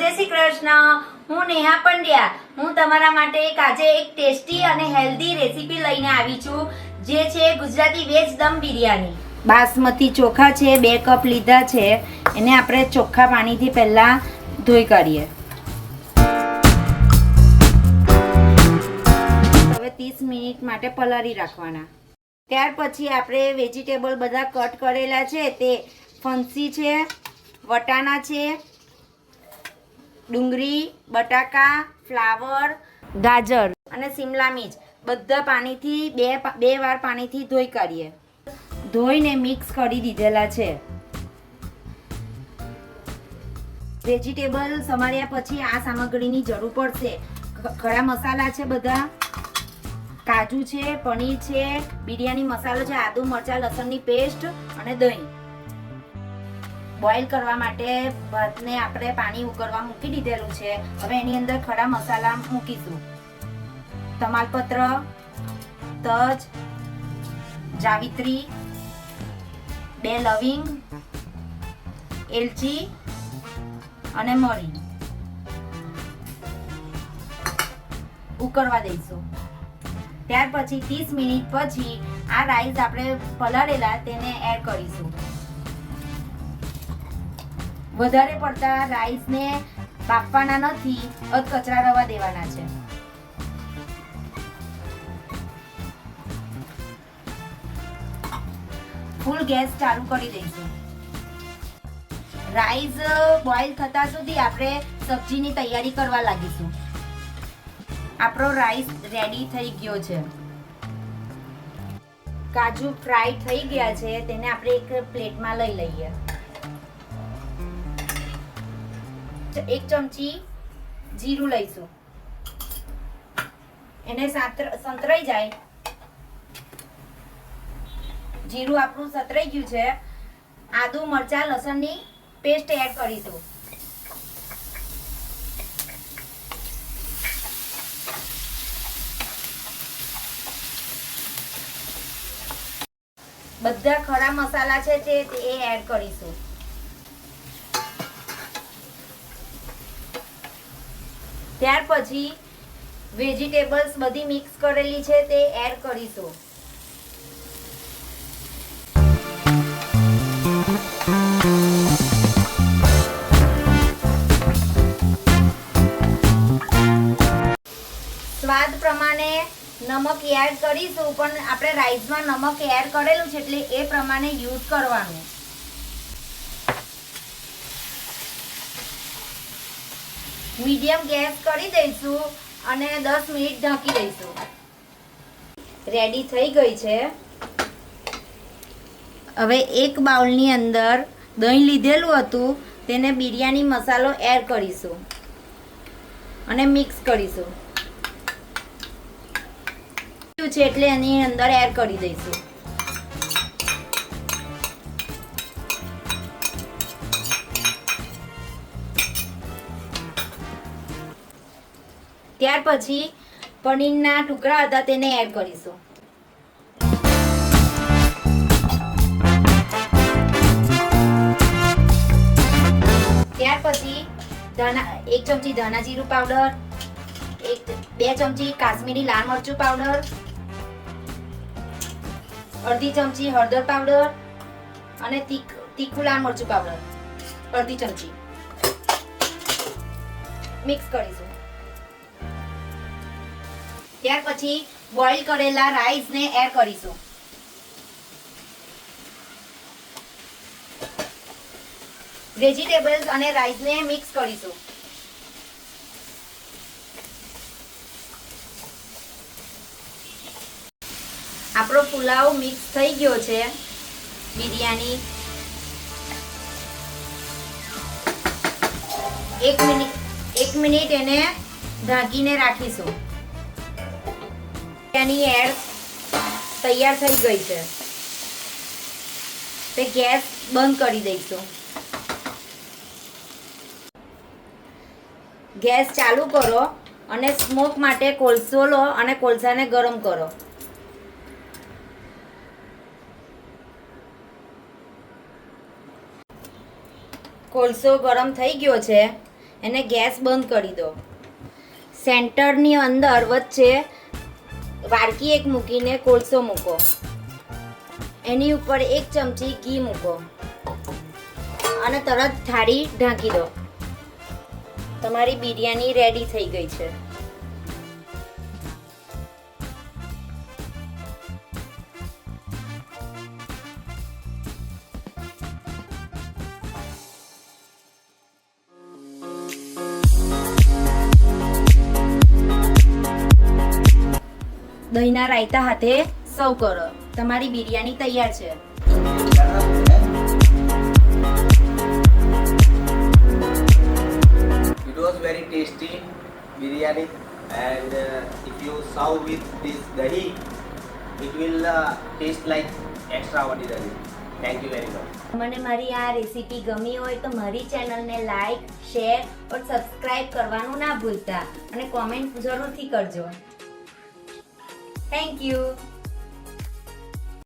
જય શ્રી કૃષ્ણ. હું નેહા પંડ્યા. હું તમારા માટે એક આજે એક ટેસ્ટી અને હેલ્ધી રેસીપી લઈને આવી છું, જે છે ગુજરાતી વેજ દમ બિરયાની. બાસમતી ચોખા છે, બે કપ લીધા છે. એને આપણે ચોખ્ખા પાણીથી પહેલાં ધોઈ કાઢીએ. હવે ત્રીસ મિનિટ માટે પલાળી રાખવાના. ત્યાર પછી આપણે વેજીટેબલ બધા કટ કરેલા છે. તે ફણસી છે, વટાણા છે ડુંગળી બટાકા ફ્લાવર ગાજર. અને સિમલા મિર્ચ. બધા પાણીથી બે બે વાર પાણીથી ધોઈ કાઢીએ. ધોઈને મિક્સ કરી દીધેલા છે. વેજીટેબલ સમાર્યા પછી આ સામગ્રીની જરૂર પડશે. ખડા મસાલા છે બધા? કાજુ છે પનીર છે બિરયાની મસાલો છે આદુ મરચાં લસણની પેસ્ટ અને દહીં. બોઇલ કરવા માટે ભાતને આપણે પાણી ઉકળવા મૂકી દીધેલું છે. હવે એની અંદર ખડા મસાલા મૂકીશું. તમાલપત્ર, તજ, જાવિત્રી, બે લવિંગ, એલચી અને મરી. ઉકળવા દઈશું. ત્યાર પછી ત્રીસ મિનિટ પછી આ રાઈસ આપણે પલાળેલા તેને એડ કરીશું. વધારે પડતા રાઈસને બાફવાના નથી, અધ કચરા રવા દેવાના છે. ફૂલ ગેસ ચાલુ કરી દઈશું. રાઈસ બોઇલ થતા સુધી આપણે સબ્જીની તૈયારી કરવા લાગીશું. આપણો રાઈસ રેડી થઈ ગયો છે. કાજુ ફ્રાય થઈ ગયા છે, તેને આપણે એક પ્લેટમાં લઈ લઈએ. એક ચમચી જીરું લઈશું. એને સંતરાઈ જાય. જીરું આપણું સતરાઈ ગયું છે. આદુ, મરચાં, લસણની પેસ્ટ એડ કરીશું. બધા ખરા મસાલા છે તે એ એડ કરીશું. ત્યાર પછી વેજીટેબલ્સ બધી મિક્સ કરેલી છે, તે એડ કરીશું. સ્વાદ પ્રમાણે નમક એડ કરીશું, પણ આપણે રાઈસમાં નમક એડ કરેલું છે, એટલે એ પ્રમાણે યુઝ કરવાનું. મીડિયમ ગેસ કરી દઈશું અને દસ મિનિટ ઢાંકી દઈશું. રેડી થઈ ગઈ છે. હવે એક બાઉલની અંદર દહીં લીધેલું હતું, તેને બિરયાની મસાલો એડ કરીશું અને મિક્સ કરીશું. છે એટલે એની અંદર એડ કરી દઈશું. ત્યાર પછી પનીરના ટુકડા હતા તેને એડ કરીશું. ત્યાર પછી ધના એક ચમચી ધાણા જીરું પાવડર એક બે ચમચી કાશ્મીરી લાલ મરચું પાવડર અડધી ચમચી હળદર પાવડર અને તીખ, તીખું લાલ મરચું પાવડર અડધી ચમચી. મિક્સ કરીશું. ત્યાર પછી બોઇલ કરેલા રાઈસને એડ કરીશું. વેજીટેબલ્સ અને રાઈસને મિક્સ કરીશું. આપણો પુલાવ મિક્સ થઈ ગયો છે. બિરયાની. એક મિનિટ એક મિનિટ એને ઢાંકીને રાખીશું. બિરયાની એડ તૈયાર થઈ ગઈ છે. તે ગેસ બંધ કરી દઈશું. ગેસ ચાલુ કરો અને સ્મોક માટે કોલસો લો અને કોલસાને ગરમ કરો. કોલસો ગરમ થઈ ગયો છે, એને ગેસ બંધ કરી દો. સેન્ટરની અંદર વચ્ચે વાડકી એક મૂકીને કોલસો મૂકો. એની ઉપર એક ચમચી ઘી મૂકો. અને તરત થાળી ઢાંકી દો. તમારી બિરયાની રેડી થઈ ગઈ છે. દહીંના રાયતા હાથે સર્વ કરો તમારી બિરયાની તૈયાર છે It was very tasty biryani and uh, if you serve with this dahi, it will uh, taste like extraordinary. Thank you very much. મને મારી આ રેસીપી ગમી હોય તો મારી ચેનલને લાઈક શેર ઓર સબસ્ક્રાઇબ કરવાનું ના ભૂલતા અને કોમેન્ટ જરૂરથી કરજો Thank you!